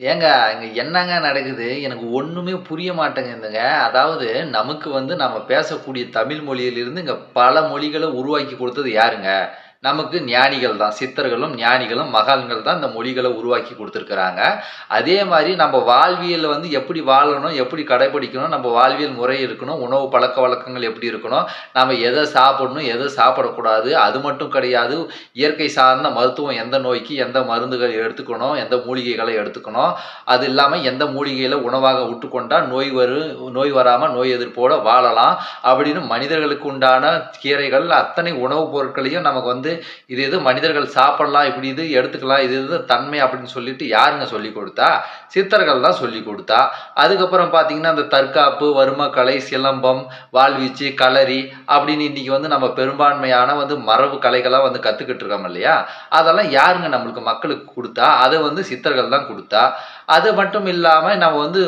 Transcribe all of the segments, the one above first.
ஏங்க இங்க என்னங்க நடக்குது? எனக்கு ஒண்ணுமே புரிய மாட்டேங்குதுங்க அதாவது நமக்கு வந்து நம்ம பேசக்கூடிய தமிழ் மொழியிலிருந்து இங்க பல மொழிகளை உருவாக்கி கொடுத்தது யாருங்க? நமக்கு ஞானிகள் தான் சித்தர்களும் ஞானிகளும் மகான்கள் தான் இந்த மொழிகளை உருவாக்கி கொடுத்துருக்குறாங்க. அதே மாதிரி நம்ம வாழ்வியல் வந்து எப்படி வாழணும் எப்படி கடைபிடிக்கணும் நம்ம வாழ்வியல் முறை இருக்கணும் உணவு பழக்க வழக்கங்கள் எப்படி இருக்கணும் நம்ம எதை சாப்பிடணும் எதை சாப்பிடக்கூடாது அது மட்டும் கிடையாது. இயற்கை சார்ந்த மருத்துவம் எந்த நோய்க்கு எந்த மருந்துகள் எடுத்துக்கணும் எந்த மூலிகைகளை எடுத்துக்கணும் அது இல்லாமல் எந்த மூலிகையில் உணவாக விட்டுக்கொண்டால் நோய் வரும் நோய் வராமல் நோய் எதிர்ப்போட வாழலாம். அப்படின்னு மனிதர்களுக்கு உண்டான கீரைகள் அத்தனை உணவுப் பொருட்களையும் நமக்கு வந்து இது எது மனிதர்கள் சாப்பிடலாம் இப்படி இது எடுத்துக்கலாம் இது இது தன்மை அப்படின்னு சொல்லிட்டு யாருங்க சொல்லி கொடுத்தா? சித்தர்கள் தான் சொல்லி கொடுத்தா. அதுக்கப்புறம் பார்த்தீங்கன்னா அந்த தற்காப்பு வறுமக்கலை சிலம்பம் வாழ்வீச்சு களரி அப்படின்னு இன்னைக்கு வந்து நம்ம பெரும்பான்மையான வந்து மரபு கலைகளாக வந்து கற்றுக்கிட்டு இருக்கோம் இல்லையா? அதெல்லாம் யாருங்க நம்மளுக்கு மக்களுக்கு கொடுத்தா? அதை வந்து சித்தர்கள் தான் கொடுத்தா. அது மட்டும் இல்லாமல் நம்ம வந்து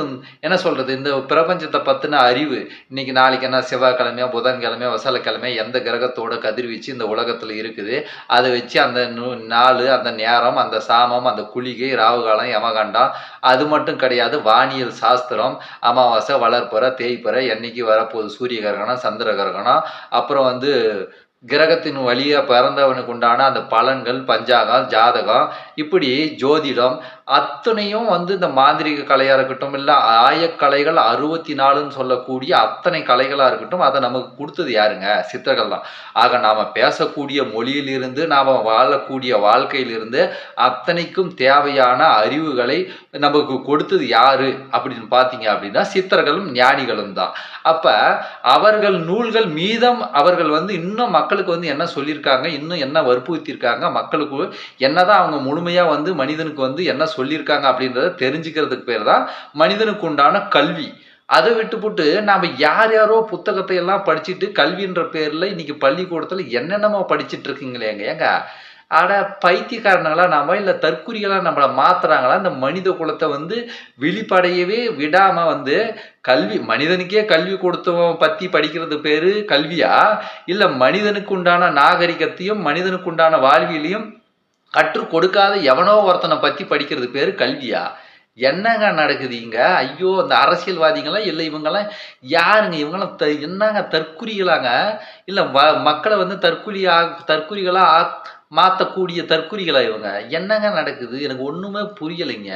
என்ன சொல்கிறது இந்த பிரபஞ்சத்தை பற்றின அறிவு. இன்னைக்கு நாளைக்கு என்ன? செவ்வாய்க்கிழமையோ புதன்கிழமையோ வசலக்கிழமையோ எந்த கிரகத்தோட கதிர்வீச்சு இந்த உலகத்தில் இருக்குது? அதை வச்சு அந்த நாள் அந்த நேரம் அந்த சாமம் அந்த குளிகை ராவுகாலம் யமகண்டம் அது மட்டும் கிடையாது வானியல் சாஸ்திரம் அமாவாசை வளர்ப்புற தேய்ப்புற என்னைக்கு வரப்போகுது சூரிய கிரகணம் சந்திர கிரகணம் அப்புறம் வந்து கிரகத்தின் வழியாக பிறந்தவனுக்கு உண்டான அந்த பலன்கள் பஞ்சாங்கம் ஜாதகம் இப்படி ஜோதிடம் அத்தனையும் வந்து இந்த மாந்திரிக கலையாக இருக்கட்டும் இல்லை ஆயக்கலைகள் அறுபத்தி நாலுன்னு சொல்லக்கூடிய அத்தனை கலைகளாக இருக்கட்டும் அதை நமக்கு கொடுத்தது யாருங்க? சித்தர்கள் தான். ஆக நாம் பேசக்கூடிய மொழியிலிருந்து நாம் வாழக்கூடிய வாழ்க்கையிலிருந்து அத்தனைக்கும் தேவையான அறிவுகளை நமக்கு கொடுத்தது யாரு அப்படின்னு பார்த்தீங்க அப்படின்னா சித்தர்களும் ஞானிகளும் தான். அப்போ அவர்கள் நூல்கள் மீதம் அவர்கள் வந்து இன்னும் மக்களுக்கு வந்து என்ன சொல்லியிருக்காங்க இன்னும் என்ன வற்புறுத்தியிருக்காங்க மக்களுக்கு என்னதான் அவங்க முழுமையாக வந்து மனிதனுக்கு வந்து என்ன சொல்லியிருக்காங்க அப்படின்றத தெரிஞ்சுக்கிறதுக்கு பேர் தான் மனிதனுக்கு உண்டான கல்வி. அதை விட்டுப்புட்டு நாம் யார் யாரோ புத்தகத்தை எல்லாம் படிச்சுட்டு கல்வின்ற பேரில் இன்னைக்கு பள்ளிக்கூடத்தில் என்னென்னமோ படிச்சுட்டு இருக்கீங்களேங்க. ஏங்க ஆனால் பைத்தியக்காரனுங்களா நாம? இல்லை தற்குறிகளாக நம்மளை மாத்துறாங்களா? இந்த மனித குலத்தை வந்து விழிப்படையவே விடாமல் வந்து கல்வி மனிதனுக்கே கல்வி கொடுத்தவன் பற்றி படிக்கிறது பேர் கல்வியா? இல்லை மனிதனுக்கு உண்டான நாகரிகத்தையும் மனிதனுக்கு உண்டான வாழ்வியலையும் கற்றுக் கொடுக்காத எவனோ ஒருத்தனை பற்றி படிக்கிறது பேர் கல்வியா? என்னங்க நடக்குது இங்க? ஐயோ அந்த அரசியல்வாதிகளாம் இல்லை இவங்கெல்லாம் யாருங்க? இவங்கெல்லாம் த என்னங்க தற்குறிகளாங்க? இல்லை மக்களை வந்து தற்குறி ஆ தற்குறிகளாக மாற்றக்கூடிய தற்குறிகளா இவங்க? என்னங்க நடக்குது? எனக்கு ஒன்றுமே புரியலைங்க.